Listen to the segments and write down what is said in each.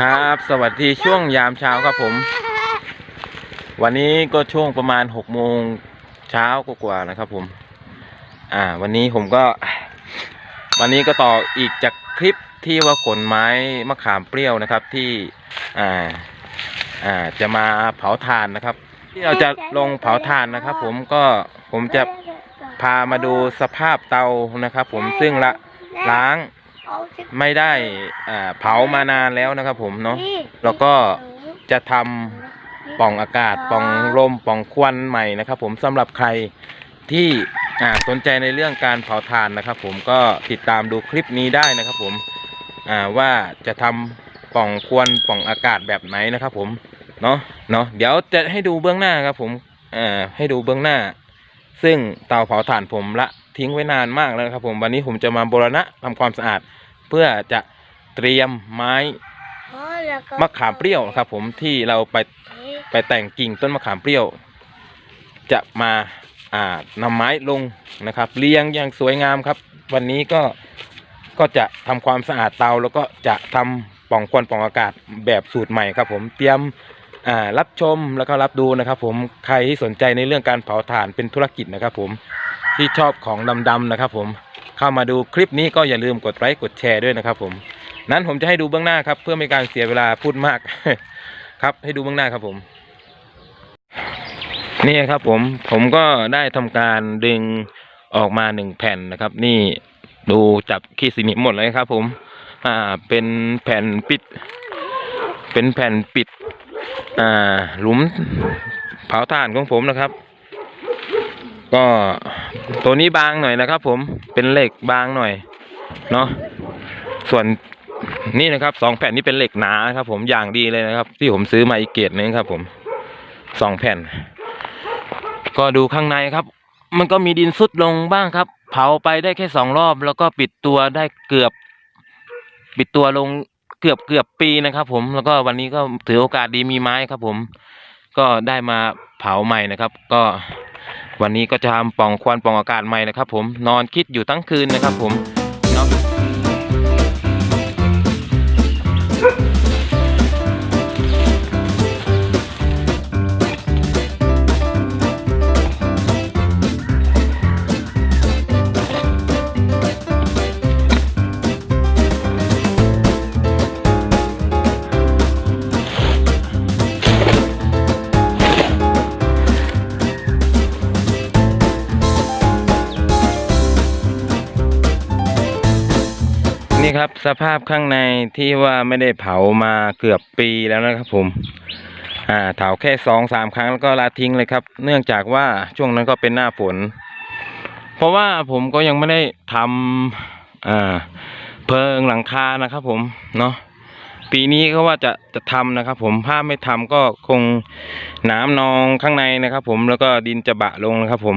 ครับ สวัสดีช่วงยามเช้าครับผม วันนี้ก็ช่วงประมาณหกโมงเช้ากว่าๆนะครับผม อ่า วันนี้ผมก็ วันนี้ก็ต่ออีกจากคลิปที่ว่าขนไม้มะขามเปรี้ยวนะครับที่ อ่า อ่า จะมาเผาถ่านนะครับ ที่เราจะลงเผาถ่านนะครับ ผมก็ผมจะพามาดูสภาพเตานะครับ ผมซึ่งละล้าง ไม่ได้อ่าเผามานานแล้วนะครับผมเนาะแล้วก็จะทำปล่องอากาศปล่องลมปล่องควันใหม่นะครับผมสำหรับใครที่อ่าสนใจในเรื่องการเผาถ่านนะครับ ผมก็ติดตามดูคลิปนี้ได้นะครับ ผมอ่าว่าจะทำปล่องควันปล่องอากาศแบบไหนนะครับ ผมเนาะเนาะเดี๋ยวจะให้ดูเบื้องหน้าครับผมอ่าให้ดูเบื้องหน้า ซึ่งเตาเผาถ่านผมละทิ้งไว้นานมากแล้วนะครับ ผมวันนี้ผมจะมาบูรณะทำความสะอาด เพื่อจะเตรียมไม้มะขามเปรี้ยวครับผมที่เราไปไปแต่งกิ่งต้นมะขามเปรี้ยว จะมาอ่านำไม้ลงนะครับเรียงอย่างสวยงามครับ วันนี้ก็ก็จะทำความสะอาดเตาแล้วก็จะทำปล่องควันปล่องอากาศแบบสูตรใหม่ครับ ผมเตรียมอ่า รับชมแล้วก็รับดูนะครับผมใครที่สนใจในเรื่องการเผาถ่านเป็นธุรกิจนะครับผมที่ชอบของดำๆนะครับผมเข้ามาดูคลิปนี้ก็อย่าลืมกดไลค์กดแชร์ด้วยนะครับผมนั้นผมจะให้ดูเบื้องหน้าครับ เพื่อไม่การเสียเวลาพูดมาก ครับให้ดูเบื้องหน้าครับผมนี่ครับผมผมก็ได้ทำการดึงออกมาหนึ่งแผ่นนะครับ นี่ดูจับขี้สนิมหมดเลยครับ ผม อ่าเป็นแผ่นปิด เป็นแผ่นปิด อ่าหลุมเผาถ่านของผมนะครับ ก็ตัวนี้บางหน่อยนะครับ ผมเป็นเหล็กบางหน่อยเนาะส่วนนี่นะครับสองแผ่นนี้เป็นเหล็กหนาครับผมอย่างดีเลยนะครับ ที่ผมซื้อมาอีกเกตนึงครับ ผมสองแผ่น ก็ดูข้างในครับ มันก็มีดินซุดลงบ้างครับ เผาไปได้แค่สองรอบ แล้วก็ปิดตัวได้เกือบ ปิดตัวลง กือบเกือบปีนะครับผมแล้วก็วันนี้ก็ถือโอกาสดีมีไม้ครับ ผมก็ได้มาเผาใหม่นะครับ ก็วันนี้ก็จะทำปล่องควันปล่องอากาศใหม่นะครับ ผมนอนคิดอยู่ทั้งคืนนะครับ ผม ครับ สภาพข้างในที่ว่าไม่ได้เผามาเกือบปีแล้วนะครับผมอ่าเผาแค่สองสามครั้งแล้วก็ละทิ้งเลยครับ เนื่องจากว่าช่วงนั้นก็เป็นหน้าฝน เพราะว่าผมก็ยังไม่ได้ทำอ่าเพิงหลังคานะครับ ผมเนาะปีนี้ก็ว่าจะจะทำนะครับ ผมถ้าไม่ทำก็คงน้ำนองข้างในนะครับ ผมแล้วก็ดินจะบะลงนะครับ ผม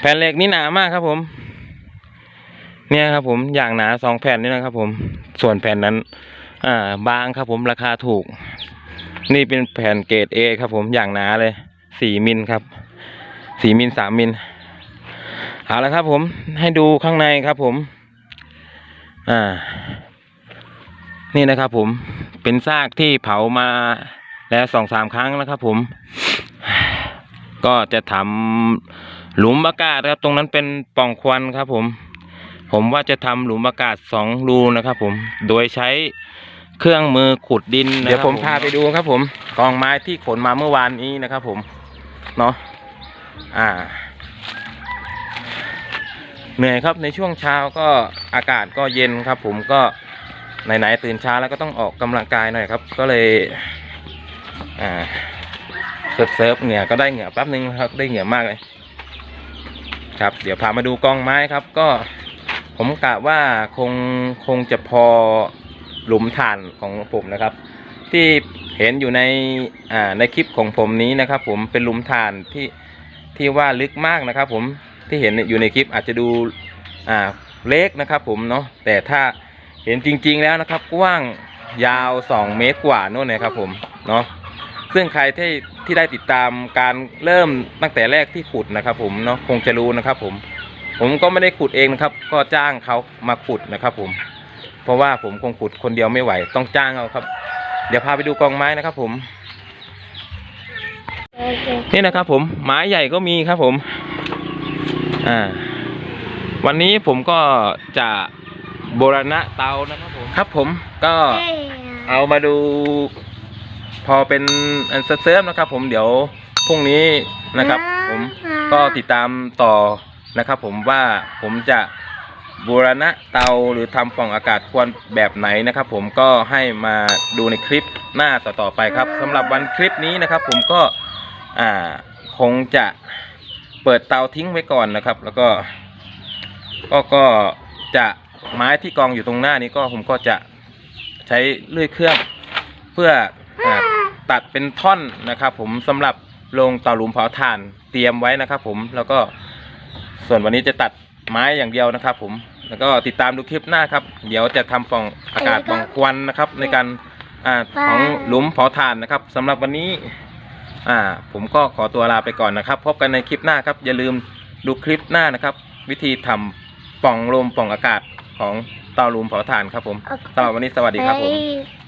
แผ่นเหล็กนี่หนามากครับผม เนี่ยครับผมอย่างหนาสองแผ่นนี่นะครับผมส่วนแผ่นนั้นอ่าบางครับผมราคาถูก นี่เป็นแผ่นเกรดเอครับผมอย่างหนาเลยสี่มิลครับสี่มิลสามมิลเอาละครับผมให้ดูข้างในครับผม อ่า นี่นะครับผมเป็นซากที่เผามาแล้วสองสามครั้งแล้วครับผม ก็จะทำหลุมอากาศครับ ตรงนั้นเป็นป่องควันครับผม ผมว่าจะทำหลุมอากาศสองรูนะครับ ผมโดยใช้เครื่องมือขุดดินเดี๋ยวผมพาไปดูครับผมกองไม้ที่ขนมาเมื่อวานนี้นะครับ ผมเนาะอ่า เหนื่อยครับในช่วงเช้าก็อากาศก็เย็นครับ ผมก็ไหนๆตื่นเช้าแล้วก็ต้องออกกำลังกายหน่อยครับ ก็เลย อ่าเซิร์ฟเซิร์ฟเหงื่อก็ได้เหงื่อแป๊บนึงครับได้เหงื่อมากเลย ครับ เดี๋ยวพามาดูกองไม้ครับก็ ผมกะว่าคงคงจะพอหลุมฐานของผมนะครับ ที่เห็นอยู่ในอ่าในคลิปของผมนี้นะครับ ผมเป็นหลุมฐานที่ที่ว่าลึกมากนะครับ ผมที่เห็นอยู่ในคลิปอาจจะดูอ่าเล็กนะครับ ผมเนาะแต่ถ้าเห็นจริง ๆแล้วนะครับ กว้างยาว 2 เมตรกว่านู่นนะครับ ผมเนาะซึ่งใครที่ที่ได้ติดตามการเริ่มตั้งแต่แรกที่ขุดนะครับ ผมเนาะคงจะรู้นะครับ ผม ผมก็ไม่ได้ขุดเองนะครับ ก็จ้างเขามาขุดนะครับ ผม เพราะว่าผมคงขุดคนเดียวไม่ไหว ต้องจ้างเอาครับ เดี๋ยวพาไปดูกองไม้นะครับ ผมโอเคนี่นะครับผมไม้ใหญ่ก็มีครับผม อ่า วันนี้ผมก็จะโบรณะเตานะครับผม ครับผมก็เอ้ยเอามาดู พอเป็นอันเซิร์ฟๆนะครับ ผมเดี๋ยวพรุ่งนี้นะครับ ผมก็ติดตามต่อ นะครับผมว่าผมจะบูรณะเตาหรือทำปล่องอากาศควรแบบไหนนะครับ ผมก็ให้มาดูในคลิปหน้าต่อๆไปครับสำหรับวันคลิปนี้นะครับ ผมก็อ่าคงจะเปิดเตาทิ้งไว้ก่อนนะครับ แล้วก็ก็ก็จะไม้ที่กองอยู่ตรงหน้านี้ก็ผมก็จะใช้เลื่อยเครื่องเพื่ออาตัดเป็นท่อนนะครับ ผมสำหรับลงเตาหลุมเผาถ่านเตรียมไว้นะครับ ผมแล้วก็ ส่วนวันนี้จะตัดไม้อย่างเดียวนะครับ ผมแล้วก็ติดตามดูคลิปหน้าครับ เดี๋ยวจะทำฟองอากาศฟองควันนะครับ ในการอ่าของหลุมเผาถ่านนะครับสำหรับวันนี้ อ่า ผมก็ขอตัวลาไปก่อนนะครับ พบกันในคลิปหน้าครับ อย่าลืมดูคลิปหน้านะครับ วิธีทำปล่องลมปล่องอากาศของเตาหลุมเผาถ่านครับผมโอเคสำหรับวันนี้สวัสดีครับผมเอ้ย